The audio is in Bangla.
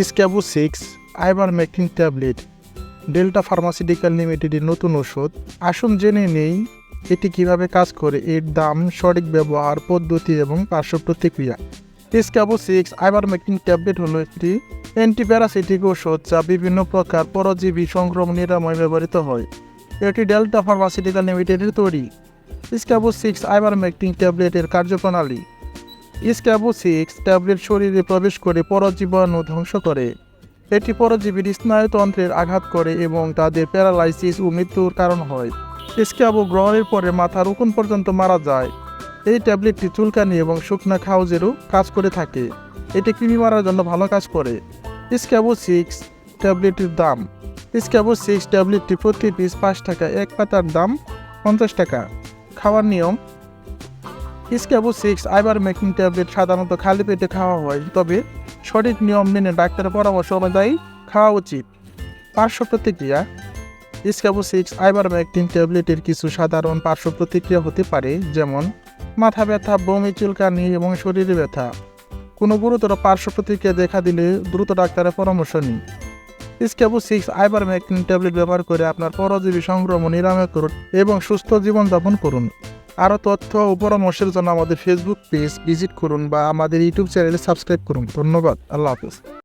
Scabo six, ivermectin tablet, Delta pharmaceutical লিমিটেডের নতুন ওষুধ। আসুন জেনে নেই এটি কীভাবে কাজ করে, এর দাম, সঠিক ব্যবহার, পদ্ধতি এবং পার্শ্ব প্রতিক্রিয়া। স্ক্যাবু সিক্স, আইবার মেকিং ট্যাবলেট হলো একটি অ্যান্টিপ্যারাসিটিক ওষুধ যা বিভিন্ন প্রকার পরজীবী সংক্রমণ নিরাময় ব্যবহৃত হয়। এটি ডেল্টা ফার্মাসিউটিক্যাল লিমিটেডের তৈরি। স্ক্যাবু সিক্স, আইবার মেকিং ট্যাবলেটের কার্যপ্রণালী। স্ক্যাবু সিক্স ট্যাবলেট শরীরে প্রবেশ করে পরজীবাণু ধ্বংস করে। এটি পরজীবীর স্নায়ুতন্ত্রের আঘাত করে এবং তাদের প্যারালাইসিস ও মৃত্যুর কারণ হয়। স্ক্যাবু গ্রহণের পরে মাথার উকুন পর্যন্ত মারা যায়। এই ট্যাবলেটটি চুলকানি এবং শুকনা খাউজেরও কাজ করে থাকে। এটি কৃমি মারার জন্য ভালো কাজ করে। স্ক্যাবু সিক্স ট্যাবলেটের দাম। স্ক্যাবু সিক্স ট্যাবলেটটি প্রতি পিস পাঁচ টাকা, এক পাতার দাম পঞ্চাশ টাকা। খাওয়ার নিয়ম স্ক্যাবু সিক্স আইবার মেকিং ট্যাবলেট সাধারণত খালি পেটে খাওয়া হয়। তবে, সঠিক নিয়ম মেনে ডাক্তারের পরামর্শ অনুযায়ী খাওয়া উচিত। পার্শ্ব প্রতিক্রিয়া। স্ক্যাবু সিক্স আইবার মেকিং ট্যাবলেটের কিছু সাধারণ পার্শ্ব প্রতিক্রিয়া হতে পারে, যেমন, মাথা ব্যথা, বমি, চুলকানি এবং শরীরে ব্যথা। কোনো গুরুতর পার্শ্ব প্রতিক্রিয়া দেখা দিলে দ্রুত ডাক্তারের পরামর্শ নিন। স্ক্যাবু সিক্স আইবার মেকিং ট্যাবলেট ব্যবহার করে আপনার পরজীবী সংক্রমণ নিরাময় করুন এবং সুস্থ জীবনযাপন করুন। আরও তথ্য ও পরামর্শের জন্য আমাদের ফেসবুক পেজ ভিজিট করুন বা আমাদের ইউটিউব চ্যানেলে সাবস্ক্রাইব করুন। ধন্যবাদ। আল্লাহ হাফেজ।